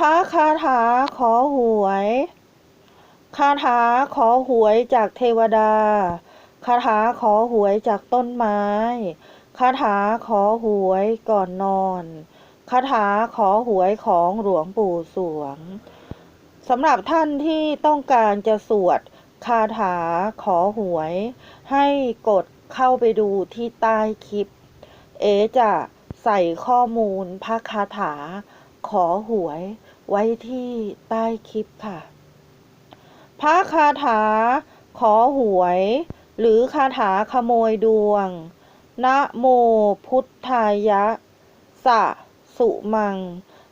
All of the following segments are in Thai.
พระคาถาขอหวย คาถาขอหวยจากเทวดา คาถาขอหวยจากต้นไม้ คาถาขอหวยก่อนนอน คาถาขอหวยของหลวงปู่สวงสำหรับท่านที่ต้องการจะสวดคาถาขอหวย ให้กดเข้าไปดูที่ใต้คลิป เอจะใส่ข้อมูลพระคาถาขอหวย ไว้ที่ใต้คลิปค่ะ พระคาถาขอหวย หรือคาถาขโมยดวง นะโมพุทธายะ สะสุมัง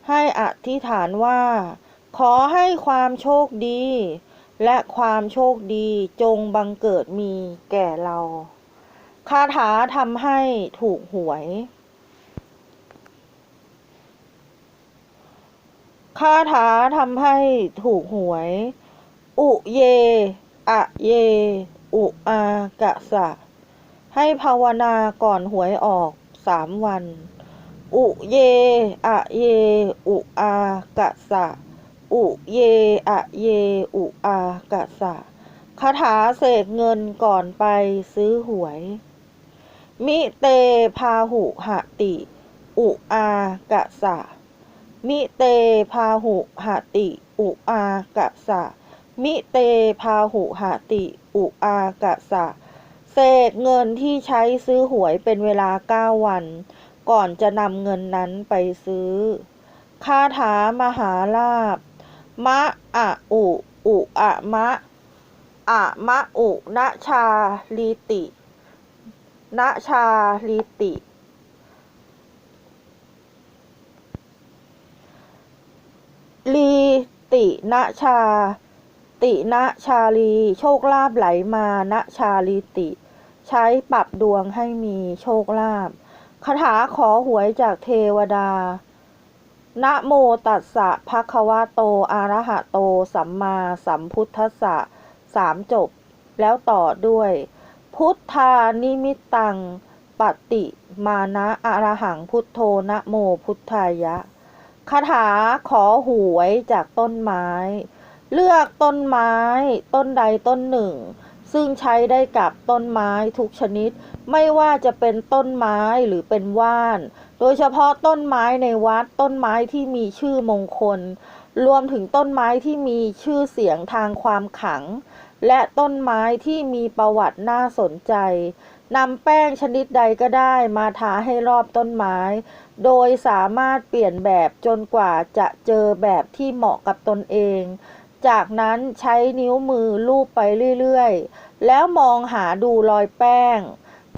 ให้อธิษฐานว่า ขอให้ความโชคดี และความโชคดีจงบังเกิดมีแก่เรา คาถาทำให้ถูกหวย คาถาทำให้ถูกหวย อุเย อะเย อุอากะสะ ให้ภาวนาก่อนหวยออกสามวัน อุเย อะเย อุอากะสะ อุเย อะเย อุอากะสะคาถาเสกเงินก่อนไปซื้อหวย มิเตพาหุหติ อุอากะสะ มิเตพาหุหติ อุอากะสะ มิเตพาหุหติ อุอากะสะ เศษเงินที่ใช้ซื้อหวยเป็นเวลาเก้าวัน ก่อนจะนำเงินนั้นไปซื้อ คาถามหาลาบ มะอะอุ อุอะมะอะมะอุณชาลีติณชาลีติ ลี ติณชา ติณชาลี โชคลาภไหลมาณชาลีติ ใช้ปรับดวงให้มีโชคลาภคาถาขอหวยจากเทวดา นะโมตัสสะภะคะวะโต อะระหะโต สัมมาสัมพุทธัสสะสามจบ แล้วต่อด้วย พุทธานิมิตตังปฏิมานะอะระหังพุทโธนะโมพุทธายะ คาถาขอหวยจากต้นไม้ เลือกต้นไม้ ต้นใดต้นหนึ่ง ซึ่งใช้ได้กับต้นไม้ทุกชนิด ไม่ว่าจะเป็นต้นไม้หรือเป็นว่าน โดยเฉพาะต้นไม้ในวัดต้นไม้ที่มีชื่อมงคล รวมถึงต้นไม้ที่มีชื่อเสียงทางความขลัง และต้นไม้ที่มีประวัติน่าสนใจ นำแป้งชนิดใดก็ได้มาทาให้รอบต้นไม้ โดยสามารถเปลี่ยนแบบจนกว่าจะเจอแบบที่เหมาะกับตนเอง จากนั้นใช้นิ้วมือลูบไปเรื่อยๆ แล้วมองหาดูรอยแป้ง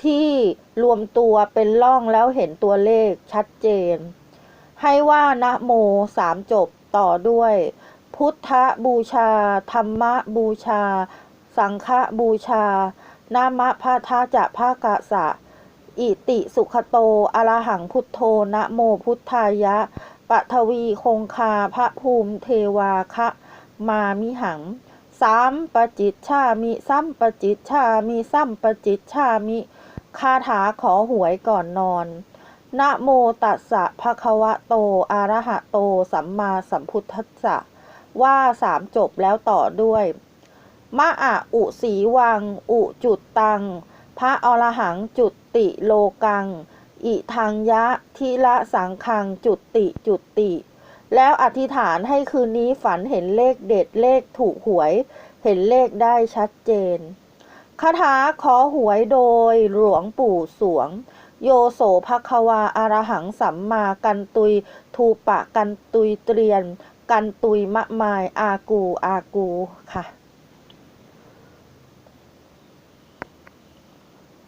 ที่รวมตัวเป็นร่องแล้วเห็นตัวเลขชัดเจน ให้ว่านะโมสามจบต่อด้วย พุทธบูชา ธรรมบูชา สังฆบูชา นามะพะทาจะภาคสะ อิติสุขโตอรหังพุทโธนะโมพุทธายะปัทวีคงคาพระภูมิเทวาคะมามิหังสามปจิตชามิซ้ำปจิตชามิซ้ำปจิตชามิคาถาขอหวยก่อนนอนนะโมตัสสะภะคะวะโตอะระหะโต สัมมาสัมพุทธัสสะ ว่าสามจบแล้วต่อด้วย มะอะอุสีวัง อุจุดตัง พระอรหังจุติโลกัง อิทังยะทิละสังคังจุติจุติ แล้วอธิษฐานให้คืนนี้ฝันเห็นเลขเด็ดเลขถูกหวย เห็นเลขได้ชัดเจนคาถาขอหวยโดยหลวงปู่สวง โยโสภควาอารหังสัมมากันตุย ทูปะกันตุยเตรียน กันตุยมะมายอากูอากูค่ะ